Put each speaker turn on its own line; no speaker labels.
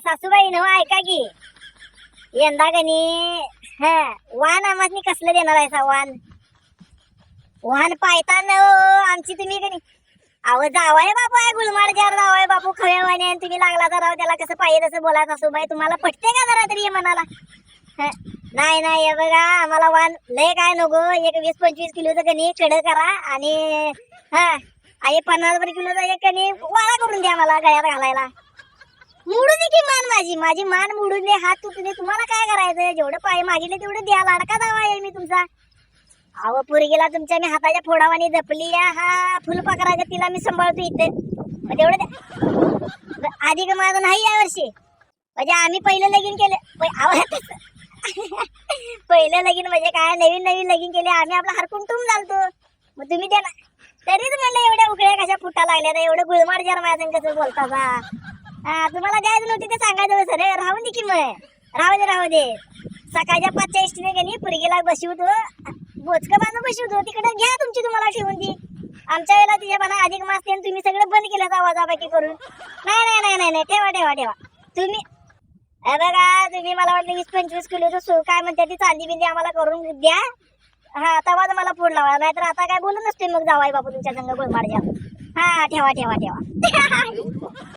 सासूबाई नव ऐका की. यंदा कनी हा वाहन आम्हाला कसलं देणार आहे सा वाहन? वाहन पायता न हो, आमची तुम्ही कनी अहो जावाय बापू आहे गुलमाड जार जावाय बापू खव्यावाने आणि तुम्ही लागला तर त्याला कसं पाहिजे तसं बोला सासूबाई तुम्हाला पटते का जरा तरी हे मनाला? नाही नाही बघा आम्हाला वाहन लय काय नको एक वीस पंचवीस किलोचं कणी कड करा आणि हा आई पन्नास रुपये किलोचं एक कणी वाळा करून द्या मला गळ्यात घालायला. मुडू दे की मान माझी. माझी मान मोडून दे हात तुटू दे. तुम्हाला काय करायचं जेवढं पाय मागितले तेवढं द्या. लाडका दावा आहे मी तुमचा. अहो पोरगीला तुमच्या मी हाताच्या फोडावाने जपली आहे, हा फुलपाखराच्या तिला मी सांभाळतो इथे. म्हणजे तेवढं द्या आधी का माझं नाही या वर्षी? म्हणजे आम्ही पहिलं लगीन केलं. पै- तसं. पहिलं लगीन म्हणजे काय? नवीन नवीन लगीन केले. आम्ही आपला हरकून तुम चालतो मग तुम्ही द्या ना. तरीच म्हणलं एवढ्या उकड्या कशा फुटा लागल्या. एवढं गुळमार जर माझ्या कसं बोलता बा. तुम्हाला द्यायचं नव्हते ते सांगायचं सर राहून दे की मग. राहू दे राहू दे. सकाळच्या पाचच्या इष्टीने गेली पुरगीला बसवतो बोचकं बांधून बसवतो तिकडे घ्या तुमची तुम्हाला ठेवून ती. आमच्या वेळेला तिच्या मना अधिक मास ते तुम्ही सगळं बंद केलं आवाजाबाकी करून. नाही नाही नाही नाही नाही. ठेवा ठेवा ठेवा. तुम्ही बघा तुम्ही मला वाटलं वीस पंचवीस किलो सो काय म्हणते ती चांदी बिंदी आम्हाला करून द्या. हा तवाच मला फोन लावा. नाहीतर आता काय बोलू नसते मग जावाय बापू तुमच्या संग गोळमाड हा ठेवा ठेवा ठेवा.